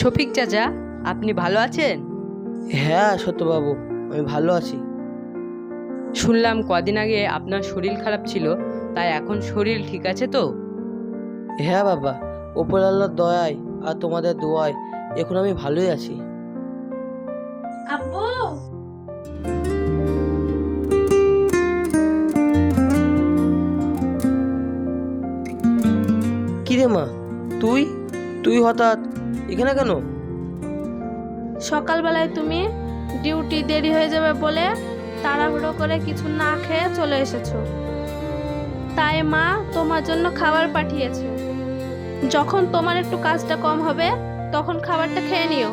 শফিক চাচা আপনি ভালো আছেন? হ্যাঁ সত্যবাবু আমি ভালো আছি। শুনলাম কদিন আগে আপনার শরীর খারাপ ছিল তাই এখন শরীর ঠিক আছে তো? হ্যাঁ বাবা ওপর আল্লাহর দয়ায় আর তোমাদের দোয়ায় এখন আমি ভালোই আছি। আব্বু! কি রে মা তুই? তুই হঠাৎ এখানে কেন? সকালবেলায় তুমি ডিউটি দেরি হয়ে যাবে বলে তাড়াহুড়ো করে কিছু না খেয়ে চলে এসেছ। তাই মা তোমার জন্য খাবার পাঠিয়েছে। যখন তোমার একটু কাজটা কম হবে তখন খাবারটা খেয়ে নিও।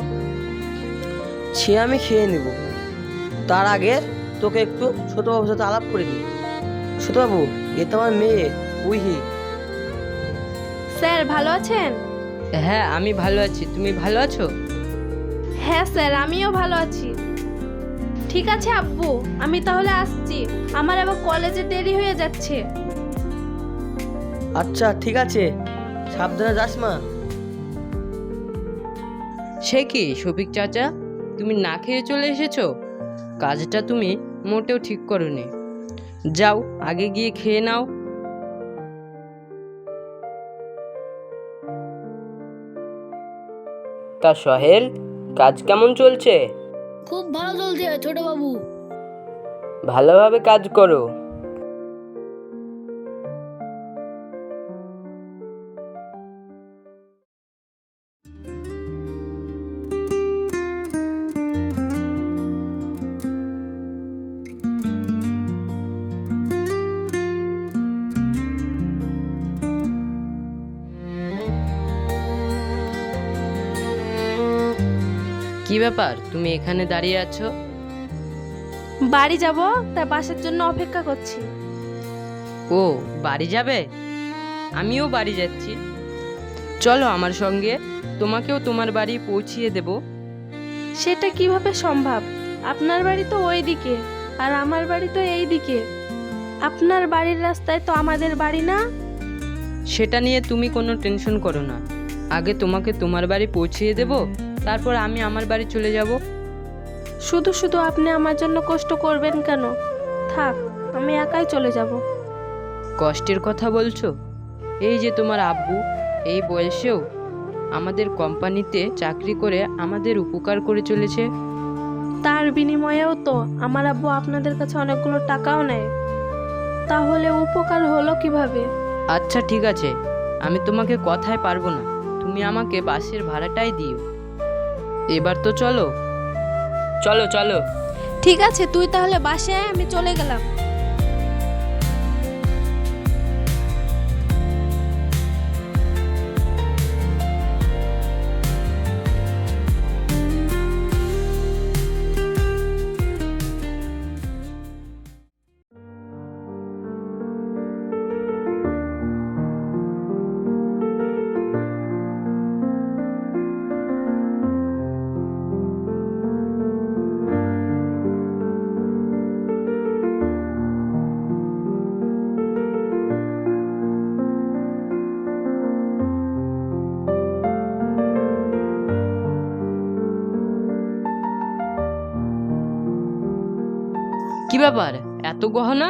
সে আমি খেয়ে নেব। তার আগে তোকে একটু ছোটবাবুর সাথে আলাপ করে দিই। ছোটবাবু এ তো আমার মেয়ে উইহি স্যার ভালো আছেন? হ্যাঁ আমি ভালো আছি। তুমি ভালো আছো? হ্যাঁ স্যার আমিও ভালো আছি। ঠিক আছে আব্বু আমি তাহলে আসছি। আমার আবার কলেজে দেরি হয়ে যাচ্ছে। আচ্ছা ঠিক আছে। সাবধানে যাস মা। সে কি শফিক চাচা? তুমি না খেয়ে চলে এসেছ? কাজটা তুমি মোটেও ঠিক করোনি। যাও আগে গিয়ে খেয়ে নাও। তা সহেল কাজ কেমন চলছে? খুব ভালো চলছে ছোট বাবু। ভালোভাবে কাজ করো। ব্যাপার? তুমি এখানে দাঁড়িয়ে আছো? বাড়ি যাব তাই বাসের জন্য অপেক্ষা করছি। ও বাড়ি যাবে? আমিও বাড়ি যাচ্ছি। চলো আমার সঙ্গে তোমাকেও তোমার বাড়ি পৌঁছিয়ে দেব। সেটা কীভাবে সম্ভব? আপনার বাড়ি তো ওই দিকে আর আমার বাড়ি তো এই দিকে আপনার বাড়ির রাস্তায় তো আমাদের বাড়ি না? সেটা নিয়ে তুমি কোনো টেনশন করো না। আগে তোমাকে তোমার বাড়ি পৌঁছিয়ে দেব তারপর আমি আমার বাড়ি চলে যাব। শুধু শুধু আপনি আমার জন্য কষ্ট করবেন কেন? থাক আমি একাই চলে যাব। কষ্টের কথা বলছো? এই যে তোমার আব্বু এই বয়সেও আমাদের কোম্পানিতে চাকরি করে আমাদের উপকার করে চলেছে। তার বিনিময়েও তো আমার আব্বু আপনাদের কাছে অনেকগুলো টাকাও নেয়। তাহলে উপকার হলো কীভাবে? আচ্ছা ঠিক আছে। আমি তোমাকে কথায় পারব না। তুমি আমাকে বাসের ভাড়াটাই দিও। এবার তো চলো। চলো চলো। ঠিক আছে তুই তাহলে বাসে আমি চলে গেলাম। ব্যাপার? এত গহনা?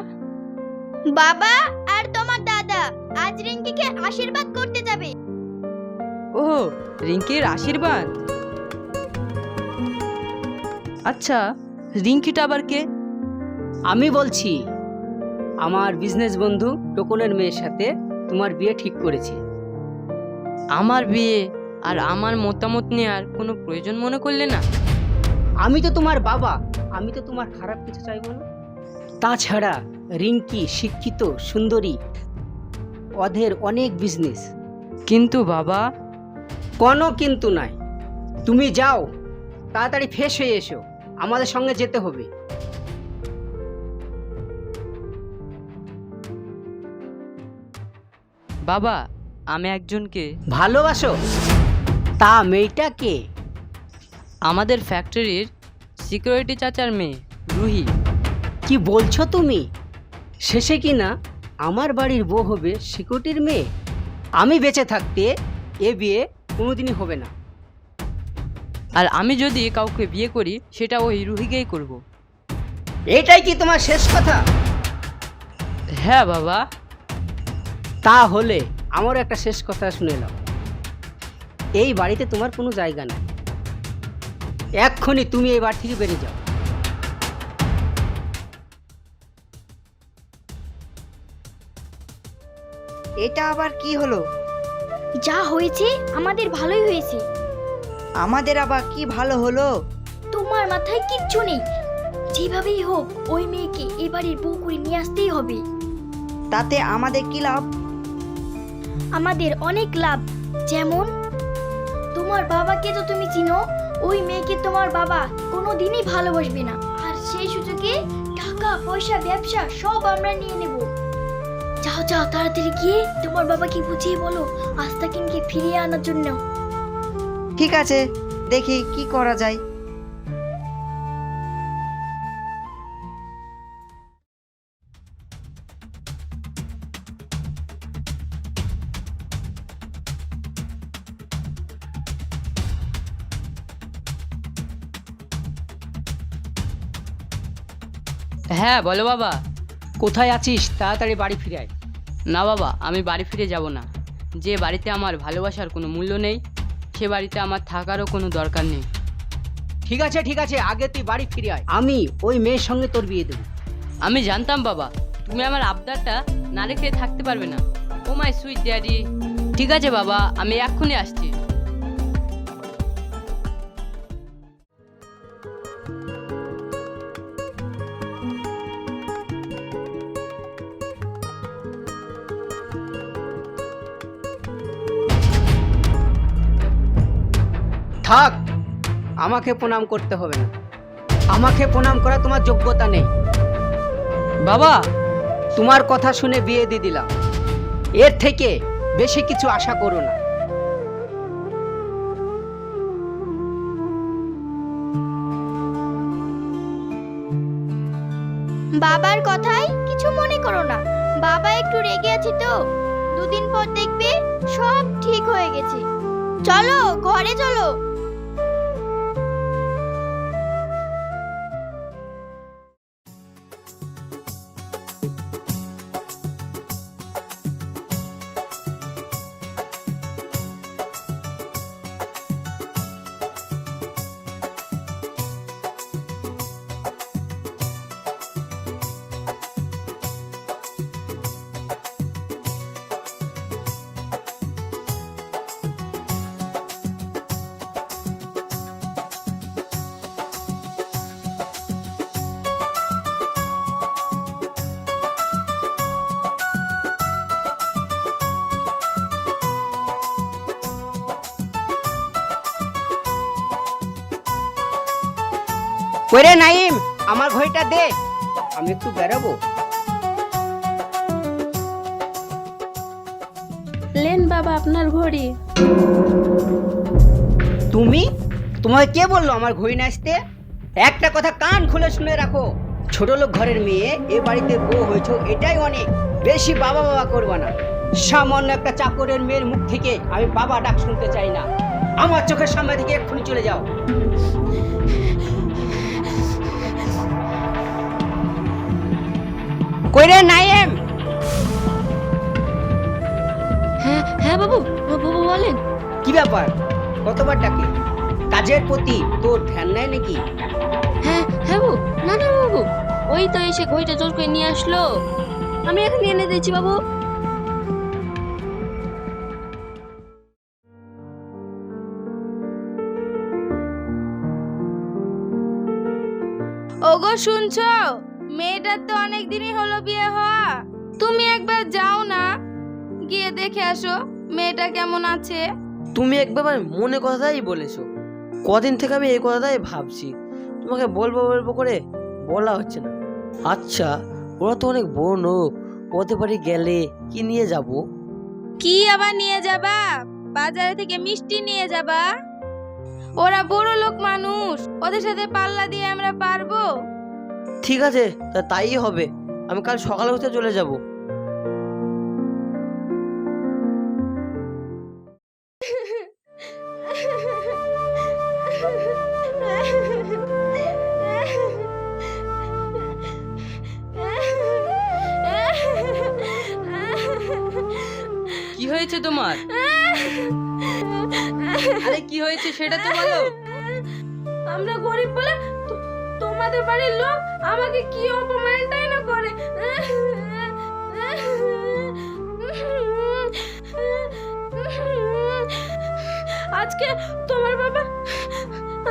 বাবা আর তোমার দাদা আজ রিঙ্কিকে আশীর্বাদ করতে যাবে। ও রিঙ্কির আশীর্বাদ? আচ্ছা রিঙ্কিটা আবার কে? আমি বলছি আমার বিজনেস বন্ধু টোকনের মেয়ের সাথে তোমার বিয়ে ঠিক করেছে। আমার বিয়ে আর আমার মতামত নেওয়ার কোনো প্রয়োজন মনে করলে না? আমি তো তোমার বাবা আমি তো তোমার খারাপ কিছু চাইব না। তাছাড়া রিঙ্কি শিক্ষিত সুন্দরী অধের অনেক বিজনেস কিন্তু বাবা। কোনো কিন্তু নাই। তুমি যাও তাড়াতাড়ি ফ্রেশ হয়ে এসো আমাদের সঙ্গে যেতে হবে। বাবা আমি একজনকে ভালোবাসো? তা মেয়েটা কে? আমাদের ফ্যাক্টরির সিকিউরিটি চাচার মেয়ে রুহি। কি বলছো তুমি? শেষে কি না আমার বাড়ির বউ হবে সিকিউরিটির মেয়ে? আমি বেঁচে থাকতে এ বিয়ে কোনোদিনই হবে না। আর আমি যদি কাউকে বিয়ে করি সেটা ওই রুহিকেই করব। এটাই কি তোমার শেষ কথা? হ্যাঁ বাবা। তাহলে আমারও একটা শেষ কথা শুনে নাও। এই বাড়িতে তোমার কোনো জায়গা নেই। এক্ষুনি তুমি এই বাড়ি থেকে বেরিয়ে যাও। এটা আবার কি হলো? যা হয়েছে আমাদের ভালোই হয়েছে। আমাদের আবার কি ভালো হলো? তোমার মাথায় কিচ্ছু নেই। যেভাবেই হোক ওই মেয়েকে এ বাড়ির বউ করে নিয়ে আসতেই হবে। তাতে আমাদের কি লাভ? আমাদের অনেক লাভ। যেমন তোমার বাবাকে তো তুমি চিনো ওই মেয়েকে তোমার বাবা কোনো দিনই ভালোবাসবে না। আর সেই সুযোগে টাকা পয়সা ব্যবসা সব আমরা নিয়ে নেব। যাও যাও তাড়াতাড়ি গিয়ে তোমার বাবাকে বুঝিয়ে বলো আস্তাকিনকে ফিরিয়ে আনার জন্য। ঠিক আছে দেখি কি করা যায়। হ্যাঁ বলো বাবা। কোথায় আছিস? তাড়াতাড়ি বাড়ি ফিরে আয়। না বাবা আমি বাড়ি ফিরে যাব না। যে বাড়িতে আমার ভালোবাসার কোনো মূল্য নেই সে বাড়িতে আমার থাকারও কোনো দরকার নেই। ঠিক আছে ঠিক আছে আগে তুই বাড়ি ফিরে আয়। আমি ওই মেয়ের সঙ্গে তোর বিয়ে দেব। আমি জানতাম বাবা তুমি আমার আবদারটা না রেখে থাকতে পারবে না। Oh my sweet daddy. ঠিক আছে বাবা আমি এক্ষুনি আসছি। থাক, আমাকে প্রণাম করতে হবে না। আমাকে প্রণাম করা তোমার যোগ্যতা নেই। বাবা, তোমার কথা শুনে বিয়ে দিয়ে দিলাম। এর থেকে বেশি কিছু আশা করো না। বাবার কথাই কিছু মনে করো না। বাবা একটু রেগে আছে তো। দুদিন পর দেখবে সব ঠিক হয়ে গেছে। চলো, ঘরে চলো। ওরে নাইম আমার ঘড়িটা দে আমি একটু বেরোবো। লেন বাবা আপনার ঘড়ি। তুমি? তোমাকে কে বলল আমার ঘড়ি না আসতে একটা কথা কান খুলে শুনে রাখো ছোট লোক ঘরের মেয়ে এ বাড়িতে বউ হয়েছো এটাই অনেক। বেশি বাবা বাবা করব না। সামান্য একটা চাকরের মেয়ের মুখ থেকে আমি বাবা ডাক শুনতে চাই না। আমার চোখের সামনে থেকে এক্ষুনি চলে যাও। কইরে নাইম হ্যাঁ হ্যাঁ বাবু বাবু বলেন। কি ব্যাপার? কতবার ডাকে কাজের প্রতি তোর ধ্যান নাই নাকি? হ্যাঁ হ্যাঁ বাবু না না বাবু ওই তো এসে ঘড়িটা জোর করে নিয়ে আসলো। আমি এখন এনে দিচ্ছি বাবু। ওগো শুনছো? মেয়েটার তো অনেক দিনই হলো বিয়ে হওয়া। তুমি একবার যাও না গিয়ে দেখে আসো মেয়েটা কেমন আছে। তুমি একবার আমার মনে কথাই বলেছ। কদিন থেকে আমি এই কথাটাই ভাবছি। তোমাকে বলব বলব করে বলা হচ্ছে না। আচ্ছা ওরা তো অনেক বড় লোক। ওদের বাড়ি গেলে কি নিয়ে যাব? কি আবার নিয়ে যাবা? বাজারে থেকে মিষ্টি নিয়ে যাবা? ওরা বড় লোক মানুষ ওদের সাথে পাল্লা দিয়ে আমরা পারব? ঠিক আছে তাই হবে। আমি কাল সকালে হতে চলে যাব। কি হয়েছে তোমার? আরে কি হয়েছে সেটা তো বলো। আমরা গরিব বলে তোমাদের বাড়ির লোক আমাকে কি অপমানটাই না করে? আজকে তোমার বাবা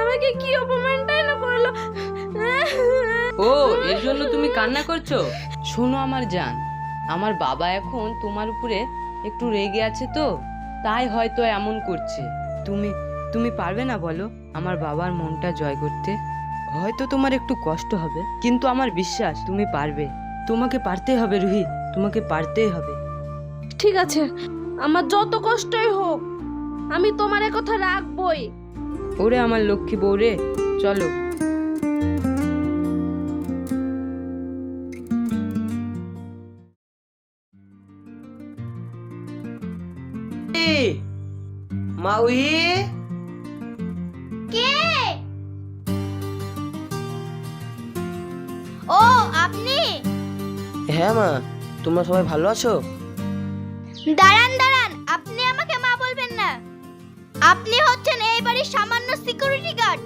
আমাকে কি অপমানটাই না করল? ও, এর জন্য তুমি কান্না করছ? শোনো আমার জান, আমার বাবা এখন তোমার উপরে একটু রেগে আছে তো, তাই হয়তো এমন করছে। তুমি তুমি পারবে না বলো আমার বাবার মনটা জয় করতে? হয়তো তোমার একটু কষ্ট হবে কিন্তু আমার বিশ্বাস তুমি পারবে। তোমাকে পারতেই হবে রুহি। তোমাকে পারতেই হবে। ঠিক আছে আমার যত কষ্টই হোক আমি তোমার কথা রাখবই। ওরে আমার লক্ষ্মী বউ রে চলো। হ্যাঁ মা তোমরা সবাই ভালো আছো? দাঁড়ান দাঁড়ান আপনি আমাকে মা বলবেন না। আপনি হচ্ছেন এই বাড়ির সামান্য সিকিউরিটি গার্ড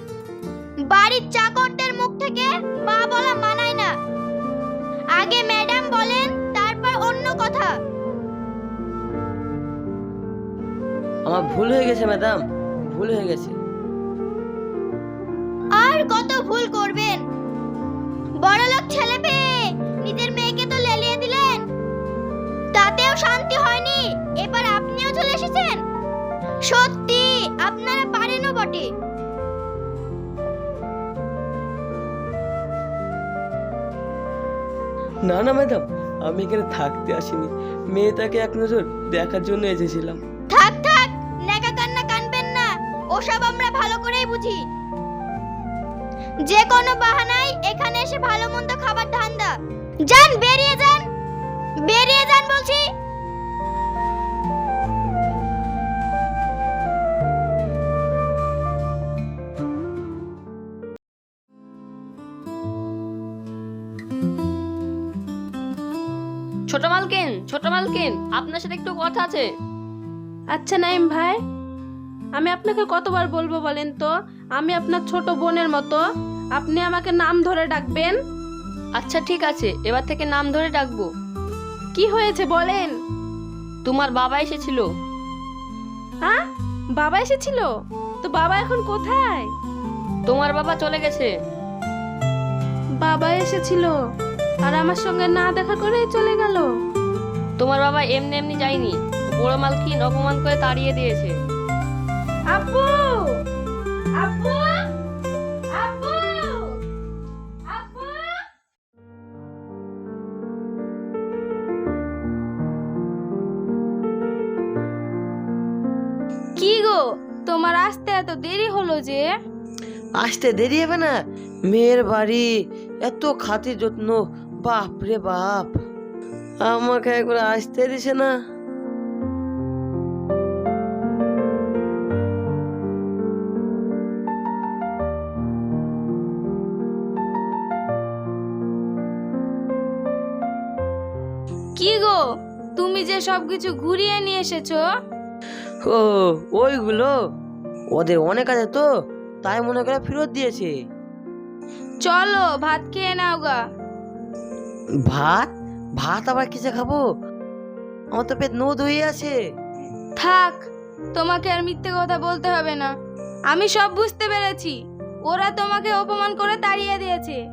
বাড়ির চাকরদের মুখ থেকে মা বলা মানায় না। আগে ম্যাডাম বলেন তারপর অন্য কথা। আমার ভুল হয়ে গেছে ম্যাডাম ভুল হয়ে গেছে। আর কত ভুল সত্যি আপনারা পারেনও বটে। না না ম্যাডাম আমি এখানে থাকতে আসিনি। মেয়েটাকে এক নজর দেখার জন্য এসেছিলাম। থাক থাক নেকা কান্না কানবেন না। ওসব আমরা ভালো করেই বুঝি। যে কোনো বাহানায় এখানে এসে ভালো মন্দ খাবার ধান্দা। যান বেরিয়ে যান। বেরিয়ে যান বলছি। মালকিন ছোট মালকিন আপনার সাথে একটু কথা আছে। আচ্ছা নাইম ভাই আমি আপনাকে কতবার বলব বলেন তো? আমি আপনার ছোট বোনের মতো। আপনি আমাকে নাম ধরে ডাকবেন? আচ্ছা ঠিক আছে এবার থেকে নাম ধরে ডাকবো। কি হয়েছে বলেন? তোমার বাবা এসেছিল। হ্যাঁ বাবা এসেছিল? তো বাবা এখন কোথায়? তোমার বাবা চলে গেছে। বাবা এসেছিল। আর আমার সঙ্গে না দেখা করেই চলে গেল। তোমার বাবা এমনি এমনি যায়নি। বড় মালকিন অপমান করে তাড়িয়ে দিয়েছে। আপু আপু আপু আপু কি গো তোমার আসতে এত দেরি হলো যে? আসতে দেরি হবে না। মেয়ের বাড়ি এত খাতির যত্ন। বাপ রে বাপ। আমাকে একবার আসতে দিছে না। কি গো তুমি যে সবকিছু ঘুরিয়ে নিয়ে এসেছ? ও ওইগুলো? ওদের অনেক আছে তো তাই মনে করে ফেরত দিয়েছে। চলো ভাত খেয়ে নাও গা। ভাত? ভাত আবার কিসে খাব? আমার তো পেট নোদ হয়ে আছে। থাক তোমাকে আর মিথ্যে কথা বলতে হবে না। আমি সব বুঝতে পেরেছি। ওরা তোমাকে অপমান করে তাড়িয়ে দিয়েছে।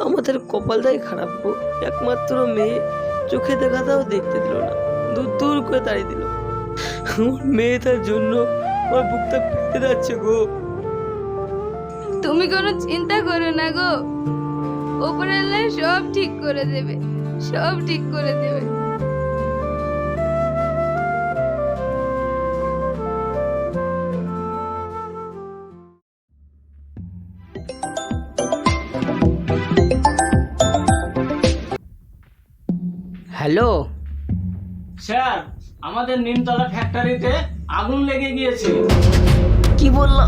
আমাদের কপালটাই খারাপ গো। একমাত্র মেয়ে চোখে দেখাটাও দেখতে দিল না। দূর দূর করে তাড়িয়ে দিল। আমার মেয়েটার জন্য আমার বুকটা ফেটে যাচ্ছে গো। তুমি কোনো চিন্তা করো না গো। সব ঠিক করে দেবে সব ঠিক করে দেবে। হ্যালো? স্যার আমাদের নিমতলা ফ্যাক্টরিতে আগুন লেগে গিয়েছে। কি বললা?